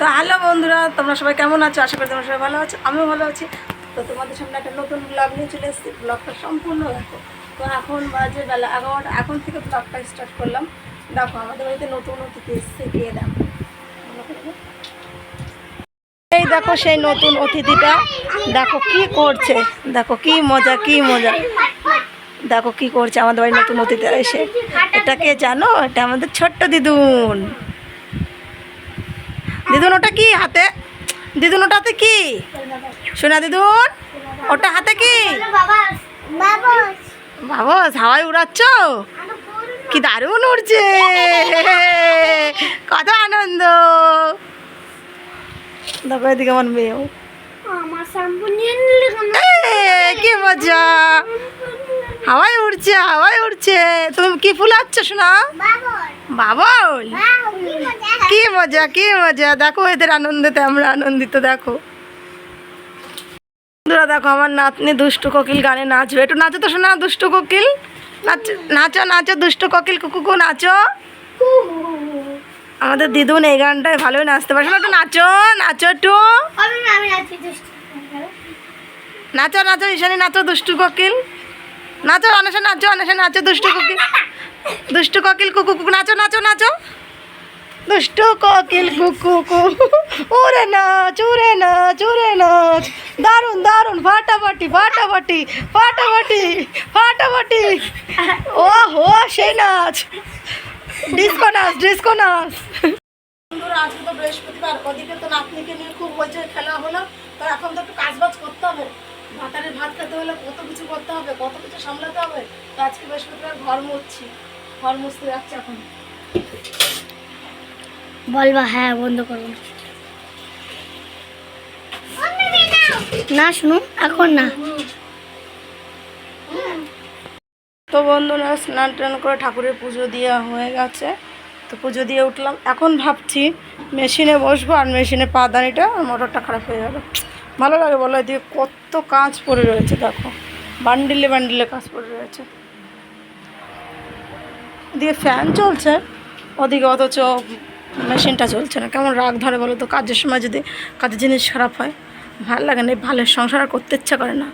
তো হ্যালো বন্ধুরা, তোমরা সবাই কেমন আছো? আশা করি তোমরা সবাই ভালো আছো। আমিও ভালো আছি। তো তোমাদের সামনে একটা নতুন ব্লগ নিয়ে চলে এসেছি। ব্লগটা সম্পূর্ণ দেখো। তো এখন বাজে বেলা এগারোটা। এখন থেকে ব্লগটা স্টার্ট করলাম। দেখো, আমাদের বাড়িতে নতুন অতিথি এসছে। গিয়ে দেখো? এই দেখো সেই নতুন অতিথিটা। দেখো কি করছে। দেখো কি মজা কি মজা। দেখো কি করছে আমাদের বাড়ির নতুন অতিথি এসে। এটাকে জানো? এটা আমাদের ছোট্ট দিদুন। দিদুন ওটা কি হাতে? দিদুন ওটা হাতে কি? শোনা দিদুন ওটা হাতে কি? বাবা হাওয়ায় উড়াচ্ছ? কি দারুণ উড়ছে। কত আনন্দ। দেখো এদিকে আমার মেয়েও। কি মজা। হাওয়ায় উড়ছে হাওয়ায় উড়ছে। তুমি কি ফুল আচ্ছ শোনা বাবল। কি মজা কি মজা। দেখো এদের আনন্দতে আমরা আনন্দিত দেখো। বন্ধুরা দেখো আমার নাতনি দুষ্টু কোকিল গানে নাচবে। একটু নাচো তো শোনা দুষ্টু কোকিল। নাচ নাচো নাচো দুষ্টু কোকিল কুকুকু নাচো। আমাদের দিদুন এই গানটায় ভালোই নাচতে পারে। শোনো একটু নাচো নাচো একটু। নাচো নাচো ঈশানি নাচো দুষ্টু কোকিল। নাচো অনেসে নাচো অনেসে নাচো দুষ্টু কোকিল। দুষ্টু কোকিল কুকু কুকু নাচো নাচো নাচো। দুষ্টু কোকিল কুকু কু। উড়ে নাচ উড়ে নাচ উড়ে নাচ। দারুণ দারুণ ফাটাফাটি ফাটাফাটি ফাটাফাটি ফাটাফাটি। ও হো সেই নাচ। ডিস্কো নাচ ডিস্কো নাচ। তো বৃহস্পতিবার। ওদিকে তো নাতনিকে নিয়ে খুব হয়েছে খেলা হলো। তো এখন তো একটু কাজ বাজ করতে হবে। ভাতারের ভাত খেতে হলে কত কিছু করতে হবে, কত কিছু সামলাতে হবে? তো বৃহস্পতিবার ঘর মুছছি। ঘর মুছতে যাচ্ছে এখন। বলবা হ্যাঁ বন্ধ করব না, শুনুন, এখন না। তো বন্ধুরা, স্নান টান করে ঠাকুরের পুজো দেওয়া হয়ে গেছে। তো পুজো দিয়ে উঠলাম। এখন ভাবছি, মেশিনে বসবো আর মেশিনে পা দানিটা আর মোটরটা খারাপ হয়ে গেল ভালো লাগে বলো, এদিকে কত কাজ পড়ে রয়েছে, দেখো। বান্ডিলে বান্ডিলে কাজ পড়ে রয়েছে। এদিকে ফ্যান চলছে, ওদিকে অথচ মেশিনটা চলছে না। কেমন রাগ ধরে বলো তো? কাজের সময় যদি কাজের জিনিস খারাপ হয়, ভালো লাগে না ভালো সংসার করতে ইচ্ছা করে না।